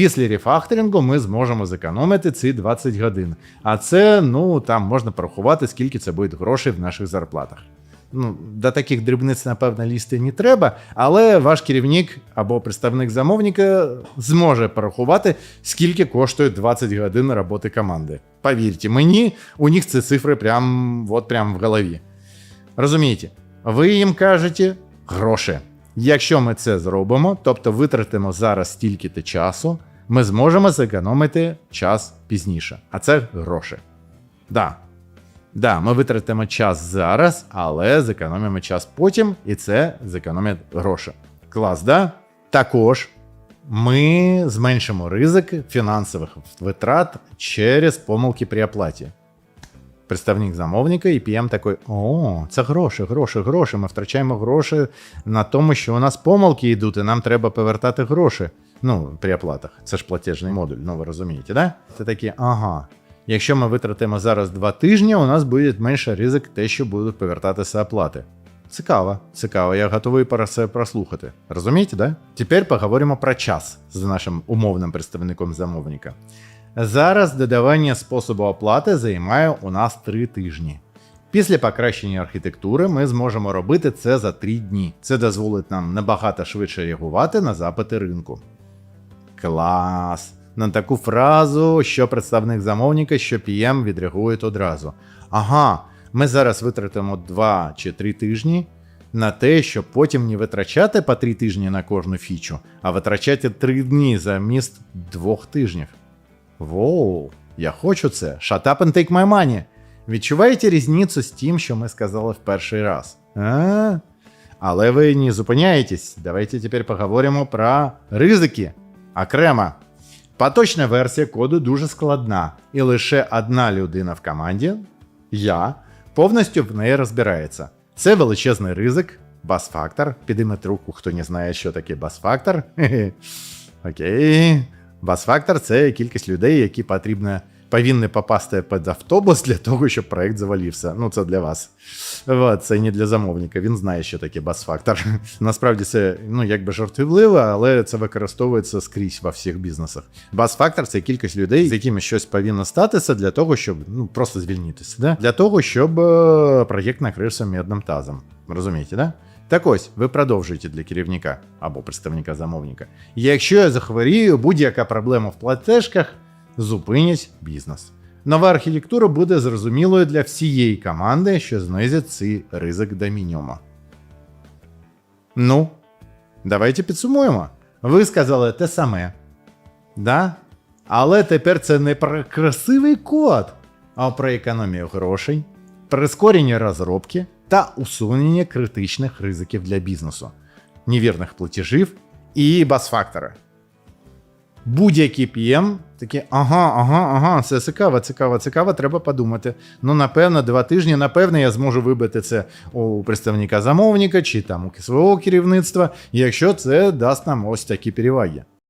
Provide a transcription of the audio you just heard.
Після рефакторингу ми зможемо зекономити ці 20 годин. А це, ну, там можна порахувати, скільки це буде грошей в наших зарплатах. Ну, до таких дрібниць, напевно, лізти не треба, але ваш керівник або представник замовника зможе порахувати, скільки коштує 20 годин роботи команди. Повірте мені, у них ці цифри прям, от прям в голові. Розумієте, ви їм кажете гроші. Якщо ми це зробимо, тобто витратимо зараз стільки-то часу, ми зможемо зекономити час пізніше. А це гроші. Да. Да, ми витратимо час зараз, але зекономимо час потім, і це зекономить гроші. Клас, да? Також ми зменшимо ризик фінансових витрат через помилки при оплаті. Представник замовника і PM такий: о, це гроші, гроші, гроші. Ми втрачаємо гроші на тому, що у нас помилки йдуть, і нам треба повертати гроші. Ну, при оплатах. Це ж платежний модуль, ну ви розумієте, да? Це такі, ага. Якщо ми витратимо зараз два тижні, у нас буде менше ризик те, що будуть повертатися оплати. Цікаво, цікаво, я готовий про це прослухати. Розумієте, да? Тепер поговоримо про час з нашим умовним представником замовника. Зараз додавання способу оплати займає у нас 3 тижні. Після покращення архітектури ми зможемо робити це за 3 дні. Це дозволить нам набагато швидше реагувати на запити ринку. Клас! На таку фразу, що представник замовника, що PM відреагують одразу. Ага, ми зараз витратимо 2 чи 3 тижні на те, щоб потім не витрачати по 3 тижні на кожну фічу, а витрачати 3 дні замість 2 тижнів. Воу, я хочу це. Shut up and take my money. Відчуваєте різницю з тим, що ми сказали в перший раз? А? Але ви не зупиняєтесь. Давайте тепер поговоримо про ризики. Окремо. Поточна версія коду дуже складна, і лише одна людина в команді, я, повністю в неї розбирається. Це величезний ризик, бас-фактор. Підійміть руку, хто не знає, що таке бас-фактор. Окей. Бас-фактор це кількість людей, які потрібно, повинні попасти під автобус для того, щоб проект завалився. Ну, це для вас. Це не для замовника. Він знає, що таке бас-фактор. Насправді це ну, якби жартівливо, але це використовується скрізь во всіх бізнесах. Бас-фактор це кількість людей, з якими щось повинно статися для того, щоб ну, просто звільнитися. Да? Для того, щоб е, проєкт накрився медним тазом. Розумієте, да? Так ось, ви продовжуєте для керівника або представника замовника. Якщо я захворію, будь-яка проблема в платежках, зупинять бізнес. Нова архітектура буде зрозумілою для всієї команди, що знизить цей ризик до мінімуму. Ну, давайте підсумуємо. Ви сказали те саме. Да? Але тепер це не про красивий код, а про економію грошей, прискорення розробки та усунення критичних ризиків для бізнесу, невірних платежів і бас-фактори. Будь-який п'єм, такі, ага, ага, ага, це цікаво, цікаво, цікаво, треба подумати. Ну, напевно, два тижні, напевно, я зможу вибити це у представника замовника чи там у свого керівництва, якщо це дасть нам ось такі переваги.